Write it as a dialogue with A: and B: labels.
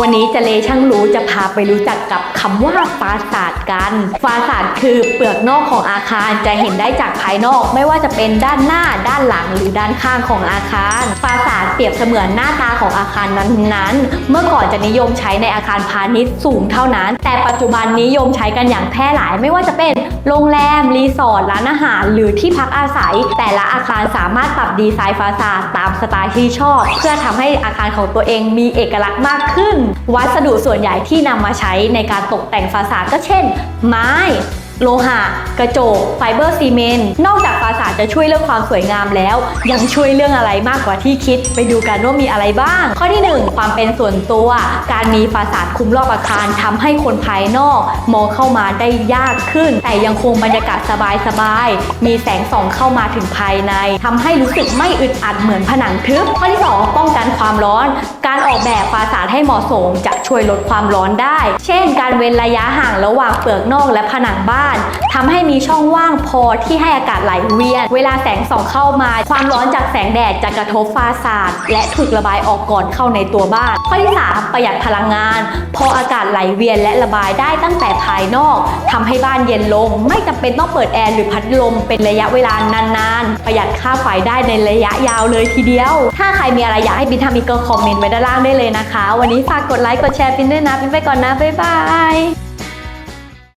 A: วันนี้เจะเลช่างรู้จะพาไปรู้จักกับคำว่าฟาสาดกัน ฟาสาดคือเปลือกนอกของอาคารจะเห็นได้จากภายนอก ไม่ว่าจะเป็นด้านหน้าด้านหลังหรือด้านข้างของอาคาร ฟาสา รียบเสมือนหน้าตาของอาคารนั้นๆ เมื่อก่อนจะนิยมใช้ในอาคารพาณิชย์สูงเท่านั้น แต่ปัจจุบันนิยมใช้กันอย่างแพร่หลายไม่ว่าจะเป็นโรงแรม รีสอร์ท ร้านอาหาร หรือที่พักอาศัย แต่ละอาคารสามารถปรับดีไซน์ฟาสาดตามสไตล์ที่ชอบ เพื่อทำให้อาคารของตัวเองมีเอกลักษณ์มากขึ้น วัสดุส่วนใหญ่ที่นำมาใช้ในการตกแต่งฟาสาดก็เช่น ไม้ โลหะ กระจก ไฟเบอร์ซีเมนต์ นอกจากฟาสาดจะช่วยเรื่องความสวยงามแล้ว ยังช่วยเรื่องอะไรมากกว่าที่คิด ไปดูกันว่ามีอะไรบ้าง ข้อที่ 1 ความเป็นส่วนตัว การมีฟาสาดคุมรอบอาคารทำให้คนภายนอก มองเข้ามาได้ยากขึ้น แต่ยังคงบรรยากาศสบายๆ มีแสงส่องเข้ามาถึงภายในทำให้รู้สึกไม่อึดอัดเหมือนผนังทึบ ข้อที่ 2 ป้องกันความร้อน การออกแบบฟาสาดให้เหมาะสมจะ ช่วยลดความร้อนได้ เช่น การเว้นระยะห่างระหว่างเปลือกนอกและผนังบ้านทำให้มีช่องว่างพอที่ให้อากาศไหลเวียน เวลาแสงส่องเข้ามา ความร้อนจากแสงแดดจะกระทบฟาสาดและถูกระบายออกก่อนเข้าในตัวบ้าน ข้อที่3ประหยัดพลังงาน พออากาศไหลเวียนและระบายได้ตั้งแต่ภายนอกทำให้บ้านเย็นลง ไม่จำเป็นต้องเปิดแอร์หรือพัดลมเป็นระยะเวลานานๆ ประหยัดค่าไฟได้ในระยะยาวเลยทีเดียว ถ้าใครมีอะไรอยากให้บินทำอีกก็คอมเมนต์ไว้ด้านล่างได้เลยนะคะ วันนี้ฝากกดไลค์กดแชแชร์ปินด้วยนะปินไปก่อนนะบ๊ายบาย